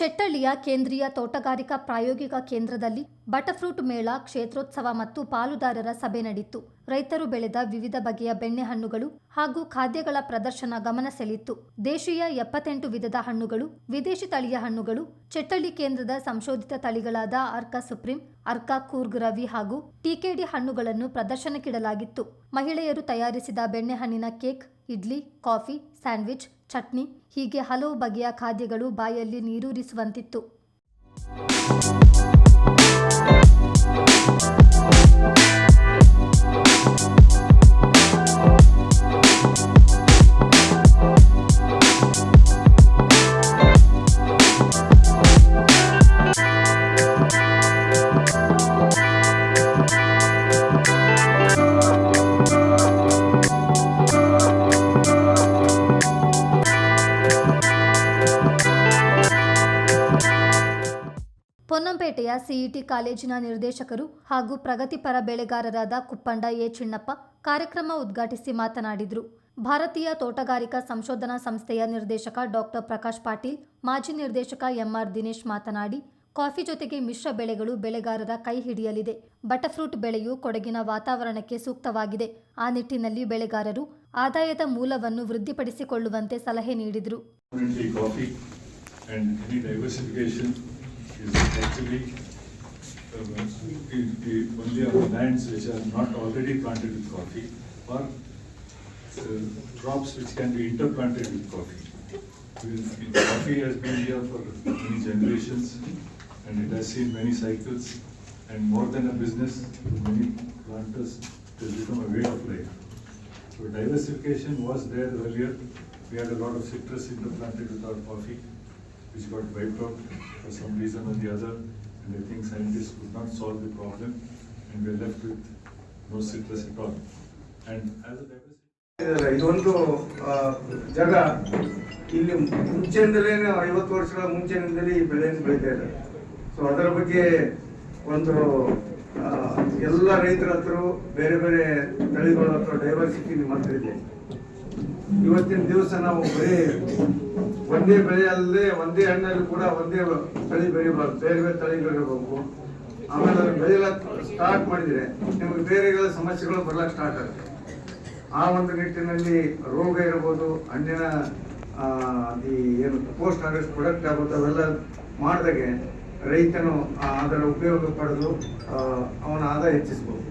ಚೆಟ್ಟಳ್ಳಿಯ ಕೇಂದ್ರೀಯ ತೋಟಗಾರಿಕಾ ಪ್ರಾಯೋಗಿಕ ಕೇಂದ್ರದಲ್ಲಿ ಬಟರ್ಫ್ರೂಟ್ ಮೇಳ, ಕ್ಷೇತ್ರೋತ್ಸವ ಮತ್ತು ಪಾಲುದಾರರ ಸಭೆ ನಡೆಯಿತು. ರೈತರು ಬೆಳೆದ ವಿವಿಧ ಬಗೆಯ ಬೆಣ್ಣೆಹಣ್ಣುಗಳು ಹಾಗೂ ಖಾದ್ಯಗಳ ಪ್ರದರ್ಶನ ಗಮನ ಸೆಳೆಯಿತು. ದೇಶೀಯ ಎಪ್ಪತ್ತೆಂಟು ವಿಧದ ಹಣ್ಣುಗಳು, ವಿದೇಶಿ ತಳಿಯ ಹಣ್ಣುಗಳು, ಚೆಟ್ಟಳ್ಳಿ ಕೇಂದ್ರದ ಸಂಶೋಧಿತ ತಳಿಗಳಾದ ಅರ್ಕ ಸುಪ್ರೀಂ, ಅರ್ಕ ಕೂರ್ಗ್ ರವಿ ಹಾಗೂ ಟಿಕೆಡಿ ಹಣ್ಣುಗಳನ್ನು ಪ್ರದರ್ಶನಕ್ಕಿಡಲಾಗಿತ್ತು. ಮಹಿಳೆಯರು ತಯಾರಿಸಿದ ಬೆಣ್ಣೆಹಣ್ಣಿನ cake, idli, coffee, sandwich chutney ಹೀಗೆ ಹಲವು ಬಗೆಯ ಖಾದ್ಯಗಳು ಬಾಯಲ್ಲಿ ನೀರೂರಿಸುವಂತಿತ್ತು. ಪೊನ್ನಂಪೇಟೆಯ ಸಿಇಟಿ ಕಾಲೇಜಿನ ನಿರ್ದೇಶಕರು ಹಾಗೂ ಪ್ರಗತಿಪರ ಬೆಳೆಗಾರರಾದ ಕುಪ್ಪಂಡ ಎ. ಚಿಣ್ಣಪ್ಪ ಕಾರ್ಯಕ್ರಮ ಉದ್ಘಾಟಿಸಿ ಮಾತನಾಡಿದರು. ಭಾರತೀಯ ತೋಟಗಾರಿಕಾ ಸಂಶೋಧನಾ ಸಂಸ್ಥೆಯ ನಿರ್ದೇಶಕ ಡಾಕ್ಟರ್ ಪ್ರಕಾಶ್ ಪಾಟೀಲ್, ಮಾಜಿ ನಿರ್ದೇಶಕ ಎಂಆರ್ ದಿನೇಶ್ ಮಾತನಾಡಿ, ಕಾಫಿ ಜೊತೆಗೆ ಮಿಶ್ರ ಬೆಳೆಗಳು ಬೆಳೆಗಾರರ ಕೈ ಹಿಡಿಯಲಿದೆ. ಬಟರ್ಫ್ರೂಟ್ ಬೆಳೆಯು ಕೊಡಗಿನ ವಾತಾವರಣಕ್ಕೆ ಸೂಕ್ತವಾಗಿದೆ. ಆ ನಿಟ್ಟಿನಲ್ಲಿ ಬೆಳೆಗಾರರು ಆದಾಯದ ಮೂಲವನ್ನು ವೃದ್ಧಿಪಡಿಸಿಕೊಳ್ಳುವಂತೆ ಸಲಹೆ ನೀಡಿದರು. Is actually uh, only on lands which are not already planted with coffee or uh, crops which can be interplanted with coffee. Coffee has been here for many generations and it has seen many cycles and more than a business, many planters, it has become a way of life. So diversification was there earlier. We had a lot of citrus interplanted with our coffee, which got wiped out for some reason or the other. And I think scientists could not solve the problem and we are left with no citrus at all. And as a ಇದೊಂದು ಜಾಗ ಇಲ್ಲಿ ಮುಂಚೆಯಿಂದಲೇ ಐವತ್ತು ವರ್ಷಗಳ ಮುಂಚೆಯಿಂದಲೇ ಈ ಬೆಳೆಯನ್ನು ಬೆಳೀತಾ ಇದ್ದಾರೆ so ಅದರ ಬಗ್ಗೆ ಒಂದು ಎಲ್ಲ ರೈತರ ಹತ್ರ ಬೇರೆ ಬೇರೆ ತಳಿಗಳ ಹತ್ರ ಡೈವರ್ಸಿಟಿ ನಿಮ್ಮ ಇದೆ ಇವತ್ತಿನ ದಿವಸ ನಾವು ಬರೀ ಒಂದೇ ಬೆಳೆ ಅಲ್ಲದೆ ಒಂದೇ ಹಣ್ಣಲ್ಲಿ ಕೂಡ ಒಂದೇ ತಳಿ ಬೆಳಿಬಾರ್ದು. ಬೇರೆ ಬೇರೆ ತಳಿಗಳಿರಬೇಕು. ಆಮೇಲೆ ಅದನ್ನು ಬೆಳೆಯಲ್ಲ ಸ್ಟಾರ್ಟ್ ಮಾಡಿದ್ರೆ ನಿಮಗೆ ಬೇರೆ ಸಮಸ್ಯೆಗಳು ಬರ್ಲಕ್ಕೆ ಸ್ಟಾರ್ಟ್ ಆಗುತ್ತೆ. ಆ ಒಂದು ನಿಟ್ಟಿನಲ್ಲಿ ರೋಗ ಇರ್ಬೋದು, ಹಣ್ಣಿನ ಈ ಏನು ಪೋಸ್ಟ್ ಹಾರ್ವೆಸ್ಟ್ ಪ್ರೊಡಕ್ಟ್ ಆಗುತ್ತೆ, ಅವೆಲ್ಲ ಮಾಡಿದಾಗೆ ರೈತನು ಅದರ ಉಪಯೋಗ ಪಡೆದು ಅವನ ಆದಾಯ ಹೆಚ್ಚಿಸ್ಬೋದು.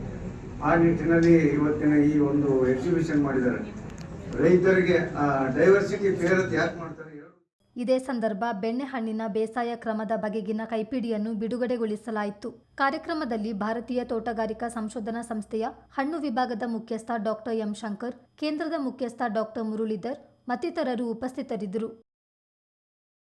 ಆ ನಿಟ್ಟಿನಲ್ಲಿ ಇವತ್ತಿನ ಈ ಒಂದು ಎಕ್ಸಿಬಿಷನ್ ಮಾಡಿದ್ದಾರೆ. ರೈತರಿಗೆ ಡೈವರ್ಸಿಟಿ ಫೇರ್ ಯಾಕೆ ಮಾಡ್ತಾರೆ ಇದೇ ಸಂದರ್ಭ ಬೆಣ್ಣೆಹಣ್ಣಿನ ಬೇಸಾಯ ಕ್ರಮದ ಬಗೆಗಿನ ಕೈಪಿಡಿಯನ್ನು ಬಿಡುಗಡೆಗೊಳಿಸಲಾಯಿತು. ಕಾರ್ಯಕ್ರಮದಲ್ಲಿ ಭಾರತೀಯ ತೋಟಗಾರಿಕಾ ಸಂಶೋಧನಾ ಸಂಸ್ಥೆಯ ಹಣ್ಣು ವಿಭಾಗದ ಮುಖ್ಯಸ್ಥ ಡಾಕ್ಟರ್ ಎಂ ಶಂಕರ್, ಕೇಂದ್ರದ ಮುಖ್ಯಸ್ಥ ಡಾಕ್ಟರ್ ಮುರಳೀಧರ್ ಮತ್ತಿತರರು ಉಪಸ್ಥಿತರಿದ್ದರು.